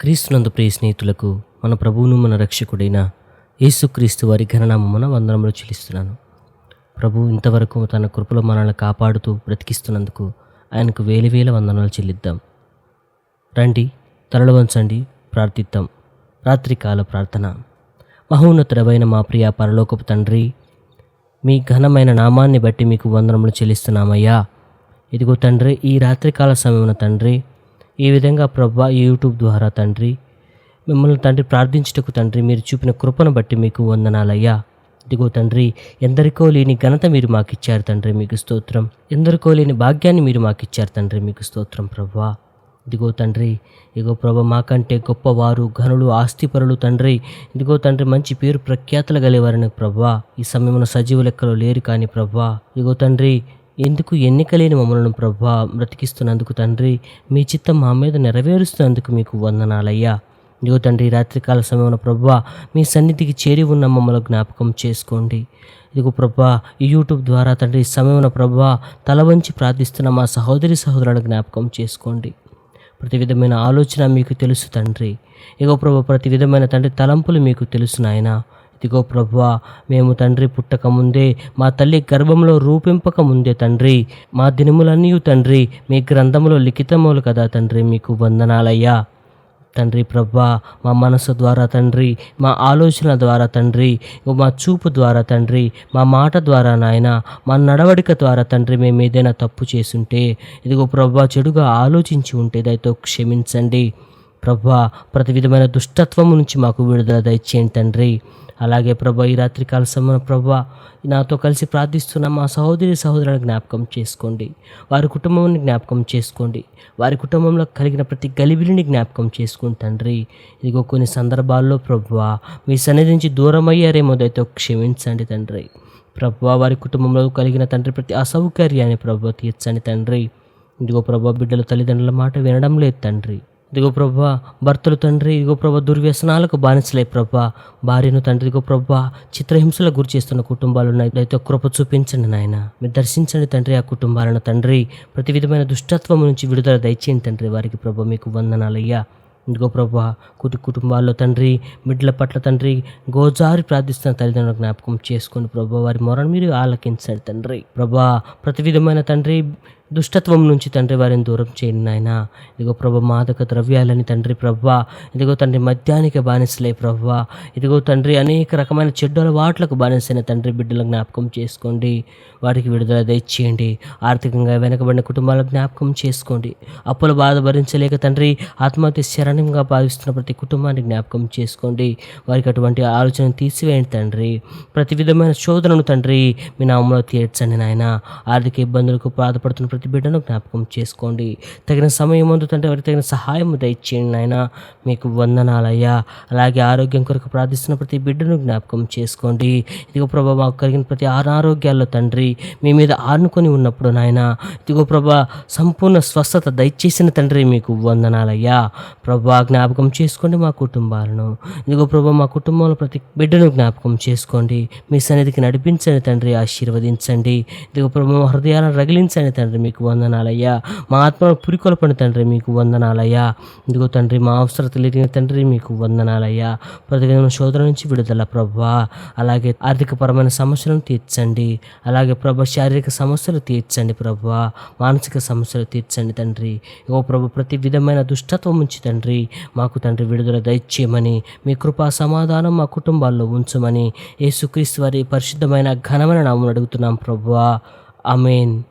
క్రీస్తునందు ప్రియ స్నేహితులకు మన ప్రభువును మన రక్షకుడైన యేసుక్రీస్తు వారి ఘననామమున వందనములు చెల్లిస్తున్నాను. ప్రభు ఇంతవరకు తన కృపలో మనల్ని కాపాడుతూ బ్రతికిస్తున్నందుకు ఆయనకు వేల వేల వందనాలు చెల్లిద్దాం. రండి తలలు వంచండి ప్రార్థిద్దాం. రాత్రికాల ప్రార్థన. మహోన్నతుడవైన మా ప్రియ పరలోకపు తండ్రి మీ ఘనమైన నామాన్ని బట్టి మీకు వందనములు చెల్లిస్తున్నామయ్యా. ఇదిగో తండ్రి ఈ రాత్రికాల సమయమున తండ్రి ఈ విధంగా ప్రభా ఈ యూట్యూబ్ ద్వారా తండ్రి మిమ్మల్ని తండ్రి ప్రార్థించుటకు తండ్రి మీరు చూపిన కృపను బట్టి మీకు వందనాలయ్యా. ఇదిగో తండ్రి ఎందరికో లేని ఘనత మీరు మాకు ఇచ్చారు తండ్రి మీకు స్తోత్రం. ఎందరికో లేని భాగ్యాన్ని మీరు మాకు ఇచ్చారు తండ్రి మీకు స్తోత్రం ప్రభా. ఇదిగో తండ్రి ఇదిగో ప్రభ మాకంటే గొప్పవారు ఘనులు ఆస్తిపరులు తండ్రి. ఇదిగో తండ్రి మంచి పేరు ప్రఖ్యాతలు గలేవారని ప్రభా. ఈ సమయంలో సజీవ లెక్కలో లేరు కానీ ప్రభా. ఇదిగో తండ్రి ఎందుకు ఎన్నికలేని మమ్మలను ప్రభా బ్రతికిస్తున్నందుకు తండ్రి? మీ చిత్తం మా మీద నెరవేరుస్తున్నందుకు మీకు వందనాలయ్యా. ఇదిగో తండ్రి రాత్రికాల సమయంలో ప్రభా మీ సన్నిధికి చేరి ఉన్న మమ్మల్ని జ్ఞాపకం చేసుకోండి. ఇదిగో ప్రభా ఈ యూట్యూబ్ ద్వారా తండ్రి సమయంలో సమయమున ప్రభా తల వంచి ప్రార్థిస్తున్న మా సహోదరి సహోదరులను జ్ఞాపకం చేసుకోండి. ప్రతి విధమైన ఆలోచన మీకు తెలుసు తండ్రి. ఇగో ప్రభు ప్రతి విధమైన తండ్రి తలంపులు మీకు తెలుసు నాయన. ఇదిగో ప్రభా మేము తండ్రి పుట్టక ముందే మా తల్లి గర్భంలో రూపింపక ముందే తండ్రి. మా దినములన్నీ తండ్రి మీ గ్రంథములో లిఖితములు కదా తండ్రి మీకు వందనాలయ్యా. తండ్రి ప్రభా మా మనసు ద్వారా తండ్రి మా ఆలోచన ద్వారా తండ్రి మా చూపు ద్వారా తండ్రి మా మాట ద్వారా నాయన మా నడవడిక ద్వారా తండ్రి మేము ఏదైనా తప్పు చేసుంటే ఇదిగో ప్రభా చెడుగా ఆలోచించి ఉంటే దయతో క్షమించండి. ప్రభా ప్రతి విధమైన దుష్టత్వము నుంచి మాకు విడుదల దయచేయండి తండ్రి. అలాగే ప్రభా ఈ రాత్రికాల సమయం ప్రభా నాతో కలిసి ప్రార్థిస్తున్న మా సహోదరి సహోదరులను జ్ఞాపకం చేసుకోండి. వారి కుటుంబాన్ని జ్ఞాపకం చేసుకోండి. వారి కుటుంబంలో కలిగిన ప్రతి గలిబిలిని జ్ఞాపకం చేసుకోండి తండ్రి. ఇదిగో కొన్ని సందర్భాల్లో ప్రభా మీ సన్నిధి నుంచి దూరం అయ్యారేమో దయతో క్షమించండి తండ్రి. ప్రభా వారి కుటుంబంలో కలిగిన తండ్రి ప్రతి అసౌకర్యాన్ని ప్రభు తీర్చండి తండ్రి. ఇదిగో ప్రభా బిడ్డల తల్లిదండ్రుల మాట వినడం లేదు తండ్రి. దిగో ప్రభా భర్తలు తండ్రి ఇదిగో ప్రభా దుర్వ్యసనాలకు బానిసలే ప్రభా. భార్యను తండ్రి దిగో ప్రభా చిత్రహింసలకు గురి చేస్తున్న కుటుంబాలు ఉన్నాయి. దయతో కృప చూపించండి నాయన. మీరు దర్శించండి తండ్రి ఆ కుటుంబాలను. తండ్రి ప్రతి విధమైన దుష్టత్వం నుంచి విడుదల దయచేయండి తండ్రి వారికి ప్రభా మీకు వందనాలయ్యా. ఇదిగో ప్రభా కుటు కుటుంబాల్లో తండ్రి బిడ్డల పట్ల తండ్రి గోజారి ప్రార్థిస్తున్న తల్లిదండ్రుల జ్ఞాపకం చేసుకుని ప్రభా వారి మొరను మీరు ఆలకించండి తండ్రి. ప్రభా ప్రతి విధమైన తండ్రి దుష్టత్వం నుంచి తండ్రి వారిని దూరం చేయండి నాయన. ఇదిగో ప్రభ మాదక ద్రవ్యాలని తండ్రి ప్రభా. ఇదిగో తండ్రి మద్యానికి బానిసలే ప్రభా. ఇదిగో తండ్రి అనేక రకమైన చెడ్డల వాట్లకు బానిసైన తండ్రి బిడ్డల జ్ఞాపకం చేసుకోండి. వారికి విడుదల దయచేయండి. ఆర్థికంగా వెనకబడిన కుటుంబాల జ్ఞాపకం చేసుకోండి. అప్పుల బాధ భరించలేక తండ్రి ఆత్మహత్య శరణంగా భావిస్తున్న ప్రతి కుటుంబాన్ని జ్ఞాపకం చేసుకోండి. వారికి అటువంటి ఆలోచన తీసివేయండి తండ్రి. ప్రతి విధమైన శోధనను తండ్రి మీ నామంలో తీర్చండి నాయన. ఆర్థిక ఇబ్బందులకు బాధపడుతున్న ప్రతి బిడ్డను జ్ఞాపకం చేసుకోండి. తగిన సమయం ముందు తండ్రి వారికి తగిన సహాయం దయచేయండి నాయన. మీకు వందనాలయ్యా. అలాగే ఆరోగ్యం కొరకు ప్రార్థిస్తున్న ప్రతి బిడ్డను జ్ఞాపకం చేసుకోండి. ఇదిగో ప్రభా మాకు కలిగిన ప్రతి అనారోగ్యాల్లో తండ్రి మీ మీద ఆనుకొని ఉన్నప్పుడు నాయన. ఇదిగో ప్రభా సంపూర్ణ స్వస్థత దయచేసిన తండ్రి మీకు వందనాలయ్యా. ప్రభా జ్ఞాపకం చేసుకోండి మా కుటుంబాలను. ఇదిగో ప్రభా మా కుటుంబంలో ప్రతి బిడ్డను జ్ఞాపకం చేసుకోండి. మీ సన్నిధికి నడిపించండి తండ్రి ఆశీర్వదించండి. ఇదిగో ప్రభా మా హృదయాలను రగిలించండి తండ్రి మీకు వందనాలయ్యా. మా ఆత్మను పురికొల్పని తండ్రి మీకు వందనాలయ్యా. ఇదిగో తండ్రి మా అవసరత లేని తండ్రి మీకు వందనాలయ్యా. ప్రతి శోధన నుంచి విడుదల ప్రభా. అలాగే ఆర్థికపరమైన సమస్యలను తీర్చండి. అలాగే ప్రభా శారీరక సమస్యలు తీర్చండి ప్రభా. మానసిక సమస్యలు తీర్చండి తండ్రి. ఓ ప్రభు ప్రతి విధమైన దుష్టత్వం నుంచి తండ్రి మాకు తండ్రి విడుదల దయచేయమని మీ కృపా సమాధానం మా కుటుంబాల్లో ఉంచమని యేసుక్రీస్తు వారి పరిశుద్ధమైన ఘనమైన నామను అడుగుతున్నాం ప్రభువా అమేన్